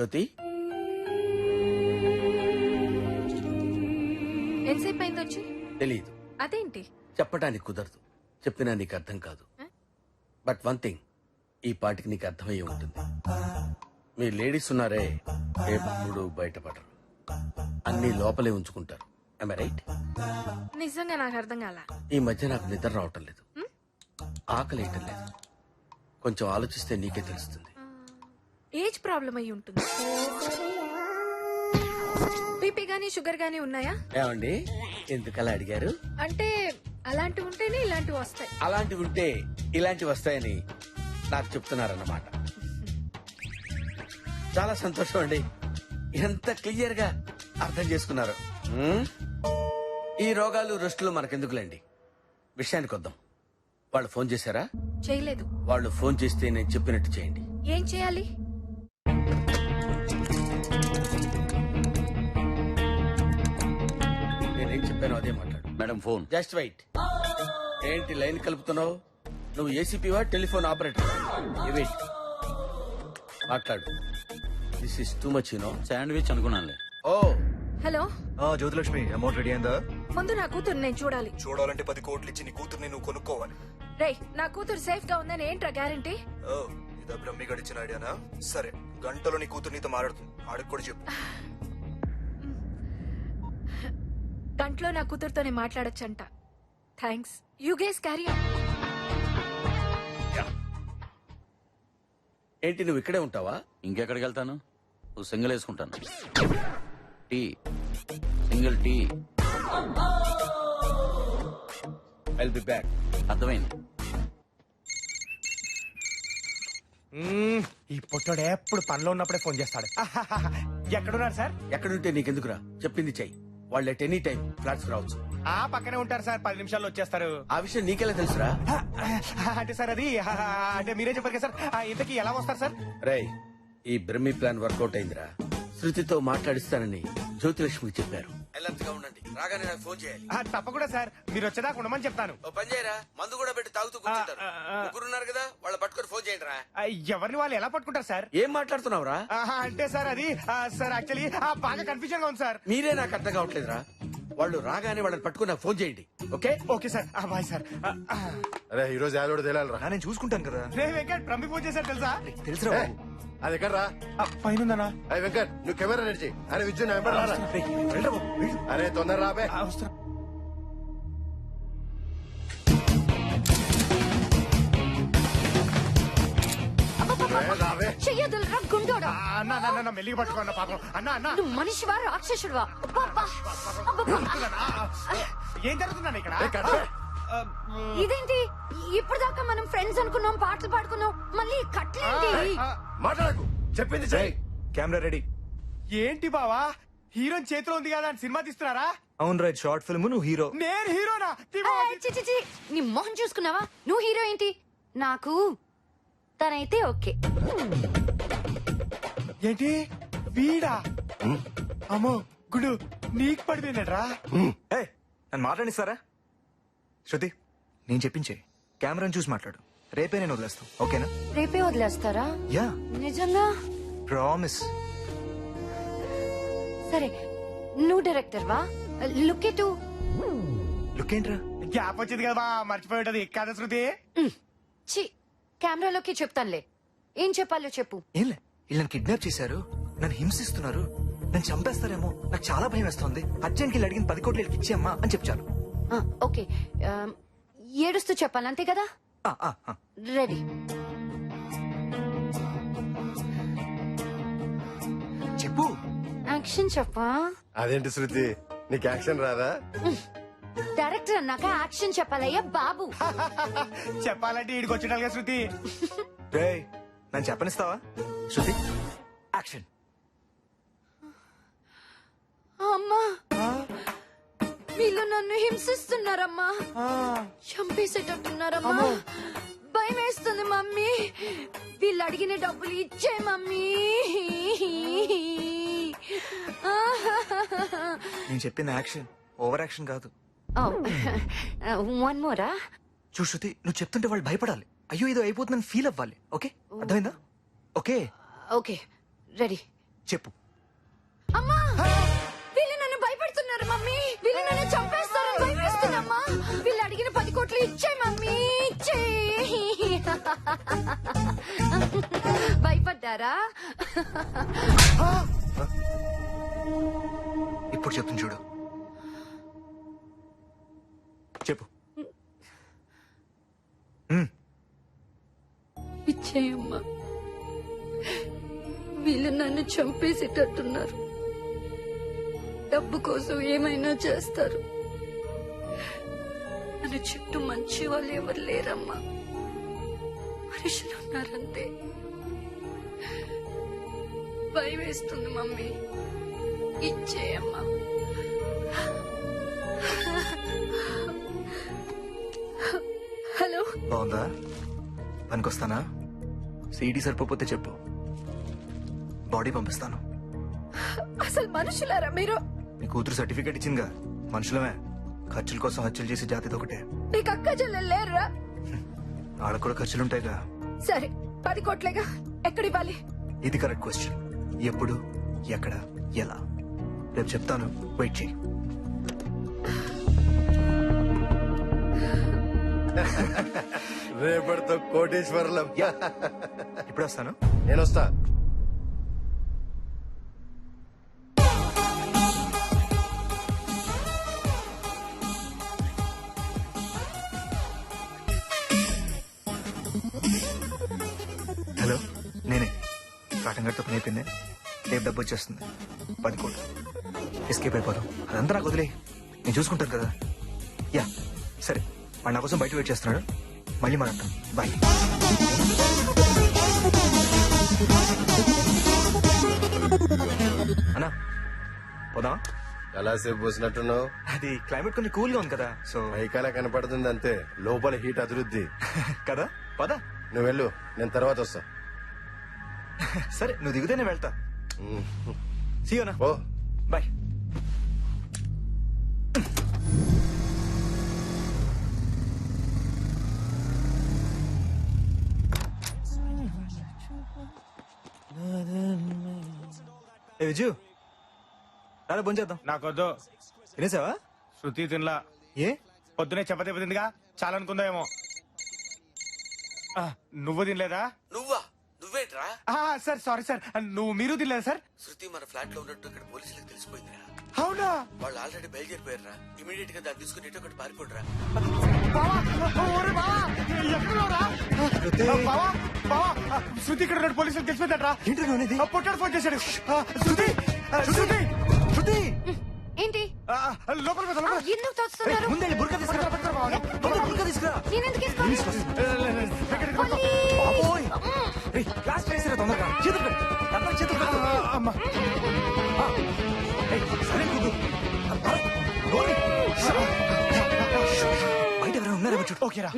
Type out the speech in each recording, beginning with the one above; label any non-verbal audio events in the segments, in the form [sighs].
శృతి ఎంతసేపు అయింది వచ్చి? తెలియదు అదేంటి? చెప్పడానికి కుదరదు. చెప్పినా నీకు అర్థం కాదు. బట్ వన్ థింగ్ ఈ పాటికి నీకు అర్థమయ్యే ఉంటుంది. మీ లేడీస్ ఉన్నారే ఎప్పుడు బయటపడరు. అన్ని లోపలే ఉంచుకుంటారు. రైట్ నిజంగా నాకు అర్థం కాల? ఈ మధ్య నాకు నిద్ర రావటం లేదు. ఆకలి లేదు. కొంచెం ఆలోచిస్తే నీకే తెలుస్తుంది. ఏజ్ ప్రాబ్లం అయి ఉంటుంది. బీపీ గానీ షుగర్ గానీ ఉన్నాయా? ఏమండి? ఎందుకలా అడిగారు? అంటే అలాంటివి ఉంటేనే ఇలాంటివి వస్తాయి. అలాంటివి ఉంటే ఇలాంటివి వస్తాయని నాకు చెప్తున్నారన్నమాట. చాలా సంతోషం అండి. ఎంత క్లియర్గా అర్థం చేసుకున్నారు. మ్మ్? ఈ రోగాలు రెస్టులు మనకెందుకులేండి? విషయానికి వద్దాం. వాళ్ళు ఫోన్ చేశారా? చేయలేదు. వాళ్ళు ఫోన్ చేస్తే నేను చెప్పినట్టు చేయండి. ఏం చేయాలి? నేనేం చెప్పానో అదే మాట్లాడు. Madam phone. జస్ట్ వెయిట్ ఏంటి లైన్ కలుపుతున్నావు? నువ్వు ఏసీపీవా టెలిఫోన్ ఆపరేటర్? వెయిట్ మాట్లాడు. This is too much you know sandwich అనుకున్నానులే. ఓ హలో. ఆ జ్యోతిలక్ష్మి అమౌంట్ రెడీ అయిందా? ముందు నా కూతురు నేను చూడాలి. చూడాలంటే పది కోట్లు ఇచ్చి నీ కూతుర్ని నువ్వు కొనుక్కోవాలి. రేయ్ నా కూతురు సేఫ్గా ఉందని ఏంట్రా గ్యారంటీ ఓ ఇదా బ్రహ్మి గడిచిన ఐడియానా సరే గంటలో నీ కూతురు నీతో మాట్లాడుతుంది. ఆడికి కూడా చెప్పు. [sighs] గంటలో నా కూతురుతోనే మాట్లాడొచ్చంట. థ్యాంక్స్ యూ గేస్ క్యారీ ఏంటి నువ్వు ఇక్కడే ఉంటావా? ఇంకెక్కడికి వెళ్తాను? ఓ సింగిల్ వేసుకుంటాను. Tea. Single tea. I'll be back అర్థమైంది. మ్మ్, ఈ పొట్టోడు ఎప్పుడు పనిలో ఉన్నప్పుడే ఫోన్ చేస్తాడు. ఆహాహాహా. [laughs] ఎక్కడున్నారు సార్? ఎక్కడుంటే నీకెందుకురా? చెప్పింది చెయ్యి. వాళ్ళు ఎట్ ఎనీ టైం ఫ్లాట్స్ రావచ్చు. ఆ పక్కనే ఉంటారు సార్ పది నిమిషాల్లో వచ్చేస్తారు. ఆ విషయం నీకెలా తెలుసురా? అంటే సార్ అది అంటే మీరే చెప్పారు కదా సార్ ఆ, ఇంతకీ ఎలా వస్తారు సార్? రేయ్ ఈ బ్రహ్మి ప్లాన్ వర్కౌట్ అయిందిరా. శృతితో మాట్లాడిస్తానని జ్యోతిలక్ష్మికి చెప్పారు. ఎల్లంతగా ఉండండి. రాగానే నాకు ఫోన్ చేయాలి. ఆ, తప్పకుండా సార్. మీరు వచ్చేదాకా ఉండమని చెప్తాను. ఓ పని చేయరా? మందు కూడా పెట్టి తాగుతూ కూర్చుంటారు. ఆ, ఆ, ఆ. ముగ్గురున్నారు కదా వాళ్ళు పట్టుకొని ఫోన్ చేయండి రా ఆ, ఎవరిని వాళ్ళు ఎలా పట్టుకుంటారు సార్? ఏం మాట్లాడుతున్నావురా? ఆహా, అంటే సార్ అది ఆ, సార్ యాక్చువల్లీ బాగా కన్ఫ్యూజన్గా ఉంది సార్. మీరే నాకు అర్థం కావట్లేదురా. వాళ్ళు రాగానే వాళ్ళని పట్టుకుని నాకు ఫోన్ చేయండి. ఓకే? Okay sir. ఆ, బాయ్ సార్. ఆ, ఆ. అరే ఈ రోజు యాదోడు తేలాలరా. నేను చూసుకుంటాను కదా. రే వెంకట్ ప్రమి ఫోన్ చేశారు తెలుసా? తెలుసురా బాబు. అది ఎక్కడ రా ఆ, పైన అరే వెంకట్ నువ్వు కెమెరా నడిచి అరే విద్యు నా వెంబడి రారా. అరే తొందర రాబే చెయ్యదులరా గుండోడా అన్న అన్న, అన్న మెల్లిగా పట్టుకోన్న పాపం అన్న అన్న నువ్వు మనిషివా రాక్షసుడివా అబ్బబ్బా! అబ్బబ్బా! ఏం జరుగుతుందండి ఇక్కడ ఇదేంటి? ఇప్పటిదాకా మనం ఫ్రెండ్స్ అనుకున్నాం పాటలు పాడుకున్నాం మళ్ళీ కట్లేంటి మాట్లాడకు. చెప్పింది చెయ్ కెమెరా రెడీ. ఏంటి బావా? హీరోయిన్ చేతిలో ఉంది కదా అని సినిమా తీస్తున్నారా? అవును రైట్ షార్ట్ ఫిల్మ్ నువ్వు హీరో. నేను హీరోనా? చి, చి, చి. నీ మొహం చూసుకున్నావా? నువ్వు హీరో ఏంటి? నాకు తనైతే ఓకే. ఏంటి? వీడా? అమ్మో గుడు నీకు పడిపోయినట్రా ఏ నన్ను మాట్లాడిస్తారా? శృతి నేను చెప్పించే. కెమెరాని చూసి మాట్లాడు. రేపే నేను వదిలేస్తాను ఓకేనా? రేపే వదిలేస్తారా? యా. నిజంగా? ప్రామిస్. సరే నువ్వు డైరెక్టర్ వా. లుక్ ఎటు? లుక్ ఏంట్రా? గ్యాప్ వచ్చింది కదా బా, మర్చిపోయి ఉంటది. కదా శృతి. చి కెమెరాలోకి చెప్తానులే. ఏం చెప్పాలో చెప్పు. ఏంలే వీళ్ళు నన్ను కిడ్నాప్ చేశారు. నన్ను హింసిస్తున్నారు. నన్ను చంపేస్తారేమో. నాకు చాలా భయం వేస్తుంది. అర్జెంట్కి వెళ్ళి అడిగిన పది కోట్లు వీళ్ళకి ఇచ్చేయమ్మా అని చెప్పాను ఓకే. ఏడుస్తూ చెప్పాలి అంతే కదా? రెడీ చెప్పు. యాక్షన్ చెప్పా? అదేంటి శృతి? నీకు యాక్షన్ రాదా? డైరెక్టర్ అన్నాక యాక్షన్ చెప్పాలయ్యా బాబు. [laughs] చెప్పాలంటే ఈడికి వచ్చినాలిగా శృతి. [laughs] నన్ను చెప్పనిస్తావా? శృతి యాక్షన్ అమ్మా వీళ్ళు నన్ను హింసిస్తున్నారమ్మా. చంపేసేటట్టున్నారమ్మా. భయం వేస్తుంది మమ్మీ. వీళ్ళు అడిగిన డబ్బులు ఇచ్చే మమ్మీ. నేను చెప్పిన యాక్షన్. ఓవర్ యాక్షన్ కాదు. వన్ మోరా? చూ శృతి నువ్వు చెప్తుంటే వాళ్ళు భయపడాలి. అయ్యో ఏదో అయిపోతుందని ఫీల్ అవ్వాలి. ఓకే? అర్థమైందా? ఓకే. ఓకే. రెడీ. చెప్పు. చంపేస్తారని భయపెడుతున్నామ్మా వీళ్ళు అడిగిన పది కోట్లు ఇచ్చే మమ్మీ ఇచ్చే. భయపడ్డారా? ఇప్పుడు చెప్తుంది చూడు. చెప్పు. మ్మ్. ఇచ్చేయమ్మా. వీళ్ళు నన్ను చంపేసేటట్టున్నారు. డబ్బు కోసం ఏమైనా చేస్తారు. మన చుట్టూ మంచి వాళ్ళు ఎవరు లేరమ్మా. మనుషులు ఉన్నారంతే. భయం వేస్తుంది మమ్మీ. ఇచ్చేయమ్మా. హలో. బాగుందా? పనికొస్తానా? సీడీ సరిపోతే చెప్పు. బాడీ పంపిస్తాను. అసలు మనుషులారా మీరు? నీ కూతురు సర్టిఫికేట్ ఇచ్చిందిగా. మనుషులమే. ఖర్చుల కోసం హత్యలు చేసే జాతిది ఒకటే. నీకు అక్క చెల్లెలు లేరురా. వాళ్ళకు కూడా ఖర్చులుంటాయిగా. సరే పది కోట్లేగా. ఎక్కడివ్వాలి ఇది కరెక్ట్ క్వశ్చన్. ఎప్పుడు ఎక్కడ ఎలా? రేపు చెప్తాను. వెయిట్ చేయి రేపటితో కోటేశ్వరులం. ఇప్పుడు వస్తాను. నేను వస్తా గట్టు పని అయిపోయింది. రేపు డబ్బు వచ్చేస్తుంది. పది కోట్లు ఎస్కేప్ అయిపోదాం. అదంతా నాకు వదిలే నేను చూసుకుంటాను కదా. యా. సరే. వాడు నా కోసం బయట వెయిట్ చేస్తున్నాడు. మళ్ళీ మాట్లాడతాం. బాయ్. అన్నా పోదాం ఎలా సేపు పోసినట్టున్నావు. అది క్లైమేట్ కొంచెం కూల్గా ఉంది కదా సో. పైకాల కనపడుతుంది అంతే. లోపల హీట్ అభివృద్ధి [laughs] కదా? పదా. నువ్వు వెళ్ళు. నేను తర్వాత వస్తా. [laughs] సరే నువ్వు దిగితే నేను వెళ్తా. సీయోనా ఓ బాయ్ ఏ విజు రారా భోంచేద్దాం నాకొద్దు. తినేసావా? శృతి తినలా. ఏ? పొద్దునే చపాతీ తిందిగా చాలా అనుకుందామేమో. ఆ, నువ్వు తినలేదా? నువ్వా సార్ సారీ సార్ నువ్వు మీరు తినలేదా సార్ శృతి మన ఫ్లాట్లో ఉన్నట్టు ఇక్కడ పోలీసులకు తెలిసిపోయిందిరా అవునా వాళ్ళు ఆల్రెడీ బయలుదేరిపోయారా ఇమీడియట్గా దాన్ని తీసుకుని ఒకటి పారిపోడరా శృతి ఇక్కడ ఉన్నాడు పోలీసులు తెలిసిపోయిందట్రా ఏంటి నువ్వు పొట్టాడు ఫోన్ చేశాడు శృతి శృతి శృతి ఏంటి లోపలికి ఎందుకు తోస్తున్నారు ముందే బుర్కా తీసుకురా బుర్కా తీసుకురా పట్టుకో. బాబోయ్ ఏయ్, క్లాస్ వేసిరా తొందరగా. చేతులు పెట్టు. అందరూ చేతులు పెట్టు. అమ్మా. సరే కూదు. బయట ఎవరైనా ఉన్నారేమో చూడు ఓకేరా.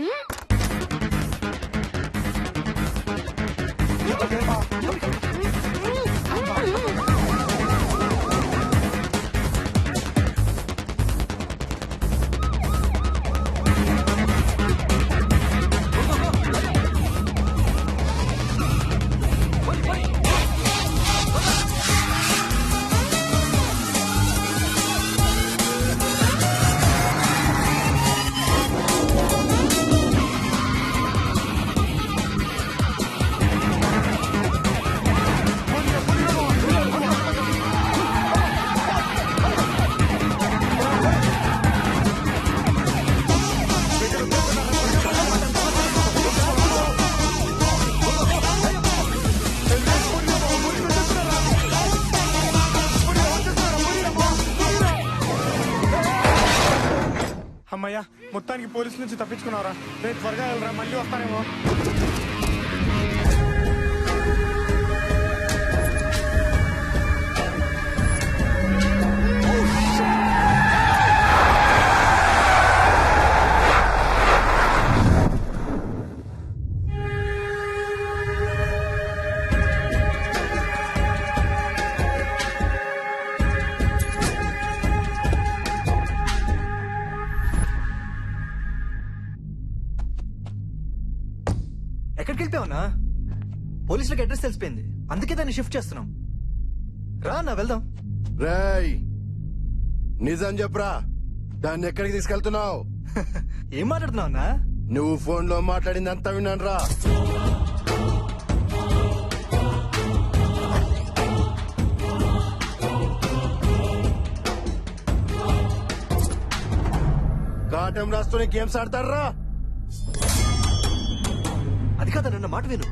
మొత్తానికి పోలీసుల నుంచి తప్పించుకున్నారా రేపు త్వరగా వెళ్ళరా మళ్ళీ వస్తారేమో పోలీసులకు అడ్రస్ తెలిసిపోయింది. అందుకే దాన్ని షిఫ్ట్ చేస్తున్నాం. రా అన్న వెళ్దాం. రేయ్ నిజం చెప్పురా? దాన్ని ఎక్కడికి తీసుకెళ్తున్నావు? [laughs] ఏం మాట్లాడుతున్నావు అన్నా? నువ్వు ఫోన్లో మాట్లాడింది అంతా విన్నాను రా కాటం రాస్తూనే గేమ్స్ ఆడతారా అది కాదా నన్న మాట విను.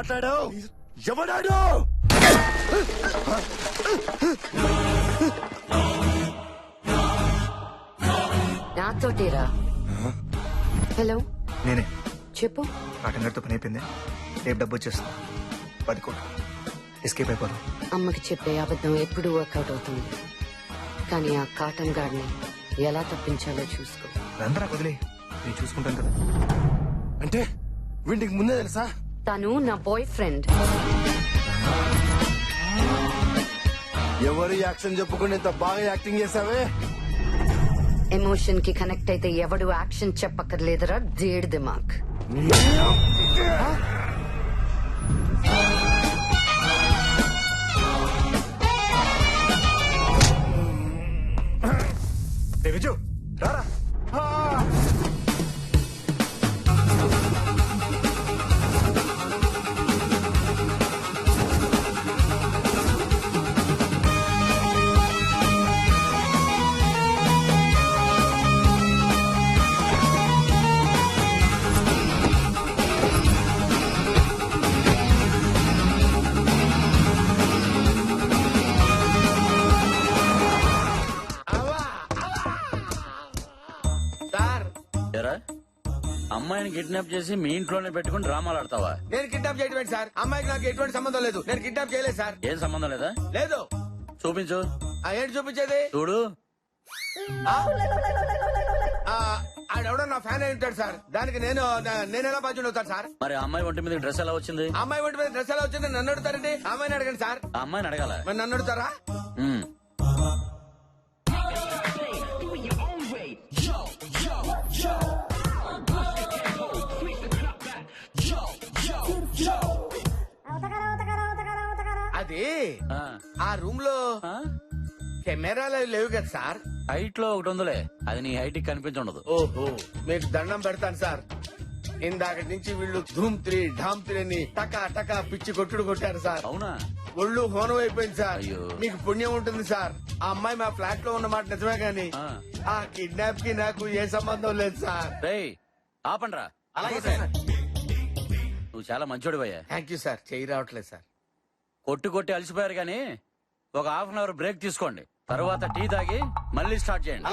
మాట్లాడావు? ఎవడాడు? నాతోటేరా. హలో? నేనే. చెప్పు. కాటన్ గడితో పని అయిపోయింది. రేపు డబ్బు వచ్చేస్తుంది. పది కోట్లు. ఎస్కేప్ అయిపోదాం. అమ్మకి చెప్పే అబద్ధం ఎప్పుడు వర్కౌట్ అవుతుంది. కానీ ఆ కాటన్ గార్డ్ని ఎలా తప్పించాలో చూసుకో. నాకు వదిలే. నేను చూసుకుంటాను కదా. అంటే వీటికి ముందే తెలుసా? తను నా బాయ్ ఫ్రెండ్ ఎవరు యాక్షన్ చెప్పుకుని ఇంత బాగా యాక్టింగ్ చేసావే ఎమోషన్కి కనెక్ట్ అయితే ఎవడు యాక్షన్ చెప్పక్కర్లేదురా దేడ్ దిమాక్ కిడ్నాప్ చేసి మీ ఇంట్లోనే పెట్టుకుని డ్రామాలు ఆడతావా? నేను కిడ్నాప్ చేయడం సార్? అమ్మాయికి నాకు ఎటువంటి సంబంధం లేదు. నేను కిడ్నాప్ చేయలేదు సార్. ఏం సంబంధం లేదా? లేదు. చూపించు. ఆ ఏంటి చూపించేది? చూడు. ఆ? ఆడెవడో నా ఫ్యాన్ అయి ఉంటాడు సార్. దానికి నేను నేను ఎలా బాధ్యుడు అవుతాను సార్? మరి ఆ అమ్మాయి ఒంటి మీద డ్రెస్ ఎలా వచ్చింది? అమ్మాయి ఒంటి మీద డ్రెస్ ఎలా వచ్చింది? నన్ను అడుగుతారండి. అమ్మాయిని అడగండి సార్. ఆ అమ్మాయిని అడగాల? మరి నన్ను అడుగుతారా? ఉమ్. అది? ఆ. రూమ్లో? కెమెరాలు అవి లేవు కదా సార్? హైట్లో ఒకటి ఉందిలే. అది నీ హైట్కి కనిపించుండదు ఓహో మీకు దండం పెడతాను సార్. ఇందాక నుంచి వీళ్ళు ధూమ్ త్రీ ఢామ్ త్రీ అని టకా టకా పిచ్చి కొట్టుడు కొట్టారు సార్. అవునా? ఒళ్ళు హోనం అయిపోయింది సార్. అయ్యో. మీకు పుణ్యం ఉంటుంది సార్. ఆ అమ్మాయి మా ఫ్లాట్లో ఉన్న మాట నిజమే గాని ఆ. ఆ కిడ్నాప్కి నాకు ఏ సంబంధం లేదు సార్. రేయ్ ఆపండ్రా. అలాగే సార్. నువ్వు చాలా మంచోడివయ్యా. Thank you sir. చేయి రావట్లేదు సార్. కొట్టు కొట్టి అలసిపోయారు కానీ ఒక హాఫ్ అన్ అవర్ బ్రేక్ తీసుకోండి. తర్వాత టీ తాగి మళ్ళీ స్టార్ట్ చేయండి.